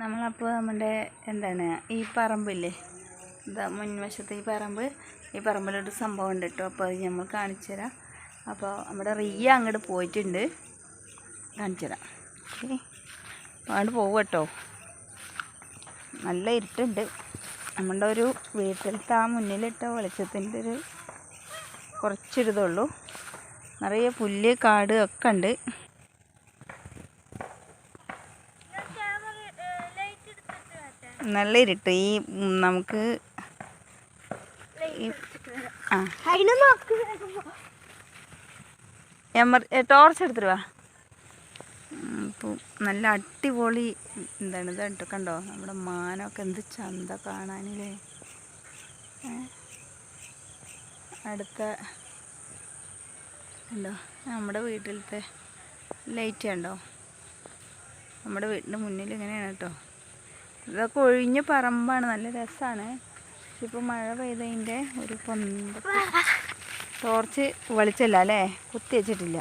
നമ്മളപ്പോൾ നമ്മുടെ എന്താണ് ഈ പറമ്പില്ലേ? ഇതാ മുൻവശത്തെ ഈ പറമ്പ്. ഈ പറമ്പിലൊരു സംഭവം ഉണ്ട് കേട്ടോ അപ്പോൾ അത് നമ്മൾ കാണിച്ചു തരാം. അപ്പോൾ നമ്മുടെ റിയ അങ്ങോട്ട് പോയിട്ടുണ്ട്. കാണിച്ചു തരാം. ഓക്കെ. അങ്ങോട്ട് പോകും കേട്ടോ നല്ല ഇരുട്ടുണ്ട്. നമ്മുടെ ഒരു വീട്ടിലത്തെ ആ മുന്നിലിട്ട വെളിച്ചത്തിന്റെ ഒരു കുറച്ചൊരിതുള്ളൂ നിറയെ പുല്ല് കാട് ഒക്കെ ഉണ്ട്. നല്ല ഇരുട്ട് ഈ നമുക്ക് ടോർച്ച് എടുത്തിട്ട് വാ. നല്ല അടിപൊളി എന്താണ് ഇത് കേട്ടോ കണ്ടോ? നമ്മുടെ മാനമൊക്കെ എന്ത് ചന്ത കാണാനില്ലേ? അടുത്ത കണ്ടോ? നമ്മുടെ വീട്ടിലത്തെ ലൈറ്റ് കണ്ടോ? നമ്മുടെ വീടിന്റെ മുന്നിൽ ഇങ്ങനെയാണ് കേട്ടോ. ഇതൊക്കെ ഒഴിഞ്ഞ പറമ്പാണ്. നല്ല രസമാണ് പക്ഷെ ഇപ്പോൾ മഴ പെയ്തതിന്റെ ഒരു പന്ത് ടോർച്ച് വെളിച്ചല്ല അല്ലേ? കുത്തി വെച്ചിട്ടില്ല.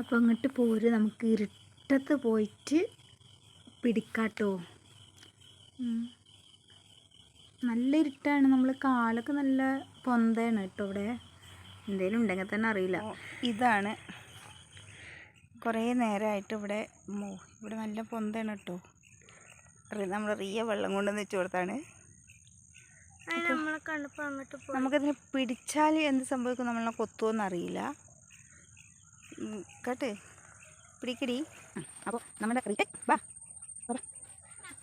അപ്പോൾ അങ്ങോട്ട് പോര്. നമുക്ക് ഇരുട്ടത്ത് പോയിട്ട് പിടിക്കാട്ടോ. നല്ല ഇരുട്ടാണ്. നമ്മൾ കാലൊക്കെ നല്ല പൊന്തയാണ് കേട്ടോ ഇവിടെ. എന്തെങ്കിലും ഉണ്ടെങ്കിൽ തന്നെ അറിയില്ല. ഇതാണ്. കുറേ നേരമായിട്ട് ഇവിടെ ഇവിടെ നല്ല പൊന്തയാണ് കേട്ടോ. നമ്മൾ റിയ വെള്ളം കൊണ്ടുവന്ന് വെച്ച് കൊടുത്താണ്. നമുക്കതിനെ പിടിച്ചാൽ എന്ത് സംഭവിക്കും നമ്മളെ കൊത്തുമെന്ന് അറിയില്ല. കേട്ടേ? പിടിക്കടി. അപ്പോൾ നമ്മുടെ റിയ വാ.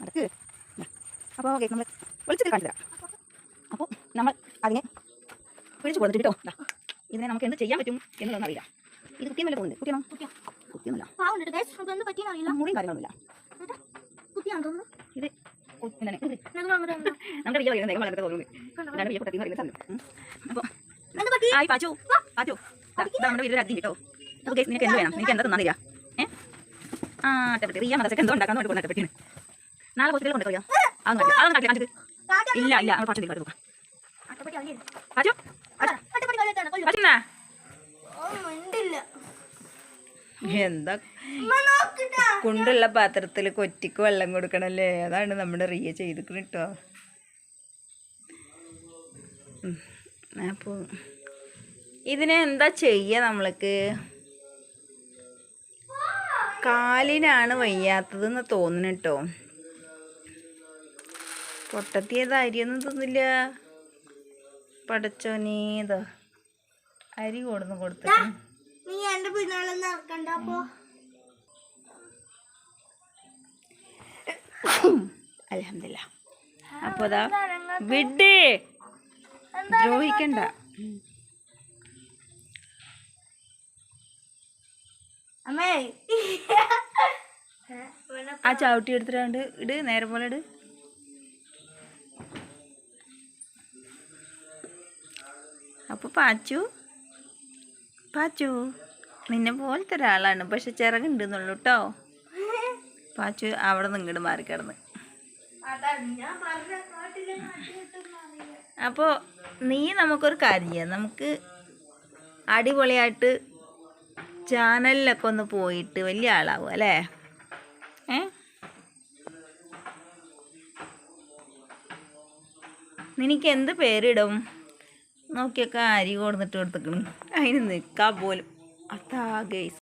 നടക്ക്. അപ്പോൾ ഓക്കെ നമ്മൾ വിളിച്ചിട്ട് കാണിച്ചു തരാം അപ്പോൾ നമ്മൾ അതിനെ പിടിച്ചു കൊടുത്തിട്ട് കേട്ടോ. ഇതിനെ നമുക്ക് എന്ത് ചെയ്യാൻ പറ്റും എന്നുള്ളതൊന്നും അറിയില്ല. ഇത് കുത്തിയൊന്നുമല്ല പോകുന്നുണ്ട് കുത്തിയാണോ കുത്തിയൊന്നുമില്ല പറ്റിയെന്ന് അറിയില്ല. മുറിയും കാര്യങ്ങളൊന്നുമില്ല. കുത്തിയാന്ന് തോന്നുന്നു ഇത് കു- എന്താണ് ഇത് ഞങ്ങൾ അങ്ങോട്ട് വന്നു. നമ്മുടെ റിയ പറയുന്നത് വേഗം വളർന്നത് തോന്നുന്നു പൊട്ടത്തി എന്ന് പറയുന്ന സാധനം. അപ്പോൾ ആയി പാച്ചു. പാച്ചു. നമ്മുടെ വീട്ടിൽ അതി കേട്ടോ. ഗൈസ് നിനക്ക് എന്ത് വേണം? നിനക്ക് എന്താ തന്നാ തരിക? ഏ? ആ അട്ടപ്പെട്ടി. റിയ മദ്രസക്ക് എന്തോ ഉണ്ടാക്കാൻ വേണ്ടി കൊണ്ടു അട്ടപ്പെട്ടിന് നാളെ ഹോസ്പിറ്റലിൽ കൊണ്ടുപോയി അതൊന്നും കാണില്ല അതൊന്നും കാട്ടില്ല കാണിച്ചത് ഇല്ല ഇല്ല. നമ്മൾ പാച്ചു പാച്ചു. പാച്ചു എന്താ? കുണ്ടുള്ള പാത്രത്തിൽ കൊറ്റിക്ക് വെള്ളം കൊടുക്കണല്ലേ? അതാണ് നമ്മുടെ റിയ ചെയ്തിക്കണ കേട്ടോ അപ്പോൾ ഇതിനെ എന്താ ചെയ്യുക നമ്മൾക്ക്? കാലിനാണ് വയ്യാത്തതെന്ന് തോന്നുന്നു കേട്ടോ പൊട്ടത്തിയത് അരിയൊന്നും തിന്നില്ല. പടച്ചോനേതാ അരി കൊടുന്ന് കൊടുത്തിട്ട്. നീ എന്റെ പിന്നാലെ നടക്കണ്ട അപ്പൊ. അലഹമില്ല അപ്പൊ അതാ ദ്രോഹിക്കണ്ട അമ്മേ. ആ ചവിട്ടി എടുത്തിട്ടുണ്ട് ഇട് നേരം പോലെ ഇട്. അപ്പോൾ പാച്ചു. പാച്ചു നിന്നെ പോലത്തെ ഒരാളാണ്. പക്ഷെ ചിറകുണ്ട് എന്നുള്ളൂ കേട്ടോ പാച്ചു അവിടെ നിന്ന് ഇങ്ങോട്ട് മാറിക്കിടന്ന് കിടന്ന് അപ്പോ അപ്പോൾ നീ നമുക്കൊരു കാര്യം ചെയ്യാം. നമുക്ക് അടിപൊളിയായിട്ട് ചാനലിലൊക്കെ ഒന്ന് പോയിട്ട് വലിയ ആളാവും അല്ലേ? ഏ? നിനക്ക് എന്ത് പേരിടും? നോക്കിയൊക്കെ അരി കൊടുത്തിട്ട് കൊടുത്തേക്കണം. അതിന് നിൽക്കാൻ പോലും. അതാ ഗൈസ്